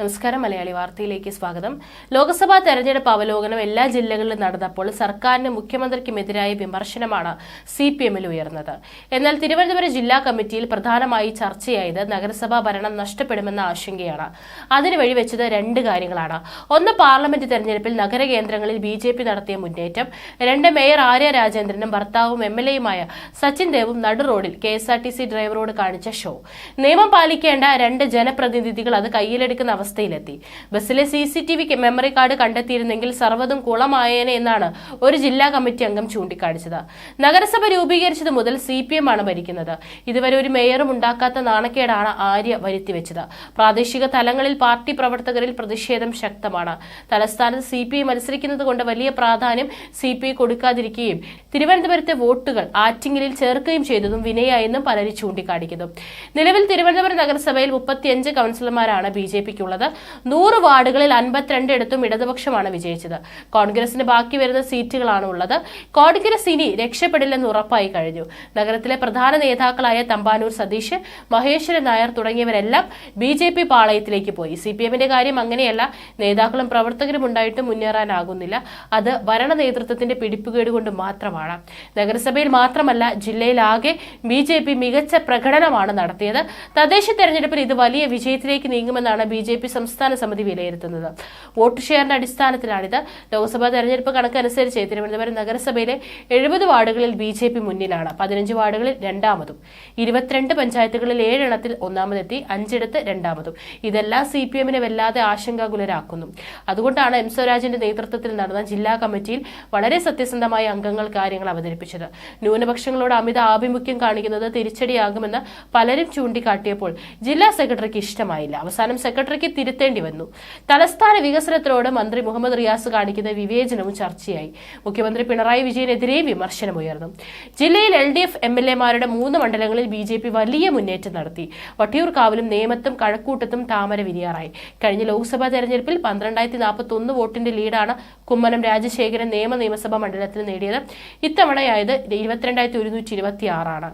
നമസ്കാരം മലയാളി വാർത്തയിലേക്ക് സ്വാഗതം. ലോക്സഭാ തെരഞ്ഞെടുപ്പ് അവലോകനം എല്ലാ ജില്ലകളിലും നടന്നപ്പോൾ സർക്കാരിന് മുഖ്യമന്ത്രിക്കുമെതിരായ വിമർശനമാണ് സി പി എമ്മിൽ ഉയർന്നത്. എന്നാൽ തിരുവനന്തപുരം ജില്ലാ കമ്മിറ്റിയിൽ പ്രധാനമായി ചർച്ചയായത് നഗരസഭാ ഭരണം നഷ്ടപ്പെടുമെന്ന ആശങ്കയാണ്. അതിന് വഴിവെച്ചത് രണ്ട് കാര്യങ്ങളാണ്. ഒന്ന് പാർലമെന്റ് തെരഞ്ഞെടുപ്പിൽ നഗരകേന്ദ്രങ്ങളിൽ ബി ജെ പി നടത്തിയ മുന്നേറ്റം. രണ്ട് മേയർ ആര്യ രാജേന്ദ്രനും ഭർത്താവും എം എൽ എയുമായ സച്ചിൻ ദേവും നടു റോഡിൽ K S R T C ഡ്രൈവറോട് കാണിച്ച ഷോ. നിയമം പാലിക്കേണ്ട രണ്ട് ജനപ്രതിനിധികൾ അത് കയ്യിലെടുക്കുന്ന അവസ്ഥയിലെത്തി. ബസ്സിലെ C C T V memory card കണ്ടെത്തിയിരുന്നെങ്കിൽ സർവതും കുളമായേനെ എന്നാണ് ഒരു ജില്ലാ കമ്മിറ്റി അംഗം ചൂണ്ടിക്കാണിച്ചത്. നഗരസഭ രൂപീകരിച്ചത് മുതൽ സി പി എം ആണ് ഭരിക്കുന്നത്. ഇതുവരെ ഒരു മേയറും ഉണ്ടാക്കാത്ത നാണക്കേടാണ് ആര്യ വരുത്തിവെച്ചത്. പ്രാദേശിക തലങ്ങളിൽ പാർട്ടി പ്രവർത്തകരിൽ പ്രതിഷേധം ശക്തമാണ്. തലസ്ഥാനത്ത് സി പി ഐ മത്സരിക്കുന്നത് കൊണ്ട് വലിയ പ്രാധാന്യം സി പി ഐ കൊടുക്കാതിരിക്കുകയും തിരുവനന്തപുരത്തെ വോട്ടുകൾ ആറ്റിങ്ങലിൽ ചേർക്കുകയും ചെയ്തതും വിനയായെന്നും പലരും ചൂണ്ടിക്കാണിക്കുന്നു. നിലവിൽ തിരുവനന്തപുരം നഗരസഭയിൽ മുപ്പത്തിയഞ്ച് കൗൺസിലർമാരാണ് ബി ജെ പിക്കുള്ളത് നൂറ് വാർഡുകളിൽ അൻപത്തിരണ്ടിടത്തും ഇടതുപക്ഷമാണ് വിജയിച്ചത്. കോൺഗ്രസിന് ബാക്കി വരുന്ന സീറ്റുകളാണ് ഉള്ളത്. കോൺഗ്രസ് ഇനി രക്ഷപ്പെടില്ലെന്ന് ഉറപ്പായി കഴിഞ്ഞു. നഗരത്തിലെ പ്രധാന നേതാക്കളായ തമ്പാനൂർ സതീഷ് മഹേശ്വരൻ നായർ തുടങ്ങിയവരെല്ലാം ബി ജെ പി പാളയത്തിലേക്ക് പോയി. സി പി എമ്മിന്റെ കാര്യം അങ്ങനെയല്ല. നേതാക്കളും പ്രവർത്തകരും ഉണ്ടായിട്ടും മുന്നേറാനാകുന്നില്ല. അത് ഭരണ നേതൃത്വത്തിന്റെ പിടിപ്പുകേട് കൊണ്ട് മാത്രമാണ്. നഗരസഭയിൽ മാത്രമല്ല ജില്ലയിലാകെ ബി ജെ പി മികച്ച പ്രകടനമാണ് നടത്തിയത്. തദ്ദേശ തെരഞ്ഞെടുപ്പിൽ ഇത് വലിയ വിജയത്തിലേക്ക് നീങ്ങുമെന്നാണ് ബി ജെ പി സംസ്ഥാന സമിതി വിലയിരുത്തുന്നത്. വോട്ട് ഷെയറിന്റെ അടിസ്ഥാനത്തിലാണിത്. ലോക്സഭാ തെരഞ്ഞെടുപ്പ് കണക്കനുസരിച്ച് തിരുവനന്തപുരം നഗരസഭയിലെ എഴുപത് വാർഡുകളിൽ ബി ജെ പി മുന്നിലാണ്. പതിനഞ്ച് വാർഡുകളിൽ രണ്ടാമതും. ഇരുപത്തിരണ്ട് പഞ്ചായത്തുകളിൽ ഏഴെണ്ണത്തിൽ ഒന്നാമതെത്തി അഞ്ചിടത്ത് രണ്ടാമതും. ഇതെല്ലാം സി പി എമ്മിനെ വല്ലാതെ ആശങ്കാകുലരാക്കുന്നു. അതുകൊണ്ടാണ് എം സ്വരാജിന്റെ നേതൃത്വത്തിൽ നടന്ന ജില്ലാ കമ്മിറ്റിയിൽ വളരെ സത്യസന്ധമായ അംഗങ്ങൾ കാര്യങ്ങൾ അവതരിപ്പിച്ചത്. ന്യൂനപക്ഷങ്ങളോട് അമിത ആഭിമുഖ്യം കാണിക്കുന്നത് തിരിച്ചടിയാകുമെന്ന് പലരും ചൂണ്ടിക്കാട്ടിയപ്പോൾ ജില്ലാ സെക്രട്ടറിക്ക് ഇഷ്ടമായില്ല. അവസാനം സെക്രട്ടറിക്ക് തിരുത്തേണ്ടി വന്നു. തലസ്ഥാന വികസനത്തിനോട് മന്ത്രി മുഹമ്മദ് റിയാസ് കാണിക്കുന്ന വിവേചനവും ചർച്ചയായി. മുഖ്യമന്ത്രി പിണറായി വിജയനെതിരെ വിമർശനമുയർന്നു. ജില്ലയിൽ L D F M L എമാരുടെ മൂന്ന് മണ്ഡലങ്ങളിൽ ബി ജെ പി വലിയ മുന്നേറ്റം നടത്തി. വട്ടിയൂർക്കാവിലും നേമത്തും കഴക്കൂട്ടത്തും താമര വിരിയാറായി. കഴിഞ്ഞ ലോക്സഭാ തെരഞ്ഞെടുപ്പിൽ പന്ത്രണ്ടായിരത്തി നാൽപ്പത്തി ഒന്ന് വോട്ടിന്റെ ലീഡാണ് കുമ്മനം രാജശേഖരൻ നിയമ നിയമസഭാ മണ്ഡലത്തിൽ നേടിയത്. ഇത്തവണയായത് ഇരുപത്തിരണ്ടായിരത്തി ഒരുന്നൂറ്റി ഇരുപത്തി ആറാണ്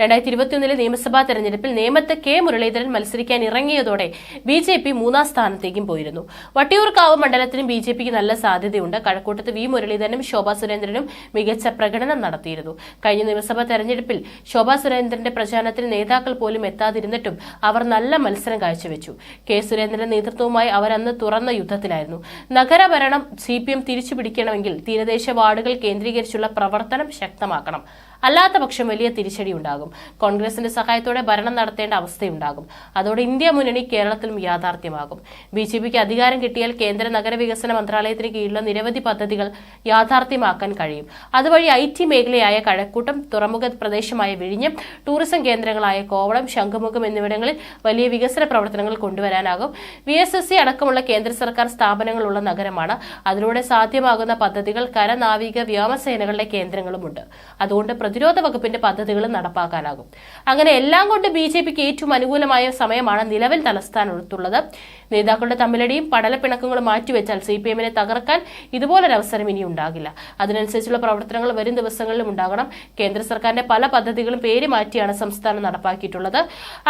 രണ്ടായിരത്തി ഇരുപത്തിയൊന്നിലെ നിയമസഭാ തെരഞ്ഞെടുപ്പിൽ നേമത്ത് കെ മുരളീധരൻ മത്സരിക്കാൻ ഇറങ്ങിയതോടെ ബി ജെ പി മൂന്നാം സ്ഥാനത്തേക്കും പോയിരുന്നു. വട്ടിയൂർക്കാവ് മണ്ഡലത്തിനും ബി ജെ പിക്ക് നല്ല സാധ്യതയുണ്ട്. കഴക്കൂട്ടത്ത് വി മുരളീധരനും ശോഭാ സുരേന്ദ്രനും മികച്ച പ്രകടനം നടത്തിയിരുന്നു. കഴിഞ്ഞ നിയമസഭാ തെരഞ്ഞെടുപ്പിൽ ശോഭാ സുരേന്ദ്രന്റെ പ്രചാരണത്തിന് നേതാക്കൾ പോലും എത്താതിരുന്നിട്ടും അവർ നല്ല മത്സരം കാഴ്ചവെച്ചു. കെ സുരേന്ദ്രന്റെ നേതൃത്വവുമായി അവരന്ന് തുറന്ന യുദ്ധത്തിലായിരുന്നു. നഗരഭരണം സി പി എം തിരിച്ചുപിടിക്കണമെങ്കിൽ തീരദേശ വാർഡുകൾ കേന്ദ്രീകരിച്ചുള്ള പ്രവർത്തനം ശക്തമാക്കണം. അല്ലാത്തപക്ഷം വലിയ തിരിച്ചടി ഉണ്ടാകും. കോൺഗ്രസിന്റെ സഹായത്തോടെ ഭരണം നടത്തേണ്ട അവസ്ഥയുണ്ടാകും. അതോടെ ഇന്ത്യ മുന്നണി കേരളത്തിലും യാഥാർത്ഥ്യമാകും. ബി ജെ പിക്ക് അധികാരം കിട്ടിയാൽ കേന്ദ്ര നഗര വികസന മന്ത്രാലയത്തിന് കീഴിലുള്ള നിരവധി പദ്ധതികൾ യാഥാർത്ഥ്യമാക്കാൻ കഴിയും. അതുവഴി ഐ ടി മേഖലയായ കഴക്കൂട്ടം തുറമുഖ പ്രദേശമായ വിഴിഞ്ഞം ടൂറിസം കേന്ദ്രങ്ങളായ കോവളം ശംഖുമുഖം എന്നിവിടങ്ങളിൽ വലിയ വികസന പ്രവർത്തനങ്ങൾ കൊണ്ടുവരാനാകും. വി എസ് എസ് സി അടക്കമുള്ള കേന്ദ്ര സർക്കാർ സ്ഥാപനങ്ങളുള്ള നഗരമാണ്. അതിലൂടെ സാധ്യമാകുന്ന പദ്ധതികൾ കര നാവിക വ്യോമസേനകളുടെ കേന്ദ്രങ്ങളുമുണ്ട്. അതുകൊണ്ട് പ്രതിരോധ വകുപ്പിന്റെ പദ്ധതികളും നടപ്പാക്കാനാകും അങ്ങനെ എല്ലാം കൊണ്ട് ബി ജെ പിക്ക് ഏറ്റവും അനുകൂലമായ സമയമാണ് നിലവിൽ തലസ്ഥാനത്തുള്ളത്. നേതാക്കളുടെ തമ്മിലടിയും പടലപ്പിണക്കങ്ങളും മാറ്റിവെച്ചാൽ സി പി എമ്മിനെ തകർക്കാൻ ഇതുപോലൊരവസരം ഇനി ഉണ്ടാകില്ല അതിനനുസരിച്ചുള്ള പ്രവർത്തനങ്ങൾ വരും ദിവസങ്ങളിലും ഉണ്ടാകണം. കേന്ദ്ര സർക്കാരിന്റെ പല പദ്ധതികളും പേര് മാറ്റിയാണ് സംസ്ഥാനം നടപ്പാക്കിയിട്ടുള്ളത്.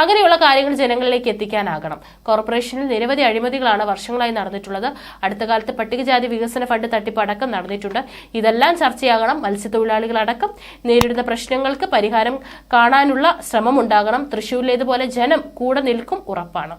അങ്ങനെയുള്ള കാര്യങ്ങൾ ജനങ്ങളിലേക്ക് എത്തിക്കാനാകണം. കോർപ്പറേഷനിൽ നിരവധി അഴിമതികളാണ് വർഷങ്ങളായി നടന്നിട്ടുള്ളത്. അടുത്ത കാലത്ത് പട്ടികജാതി വികസന ഫണ്ട് തട്ടിപ്പ് അടക്കം നടന്നിട്ടുണ്ട്. ഇതെല്ലാം ചർച്ചയാകണം. മത്സ്യത്തൊഴിലാളികളടക്കം നേരിടുന്ന പ്രശ്നങ്ങൾക്ക് പരിഹാരം കാണാനുള്ള ശ്രമമുണ്ടാകണം. തൃശ്ശൂരിലേതുപോലെ ജനം കൂടെ നിൽക്കും ഉറപ്പാണ്.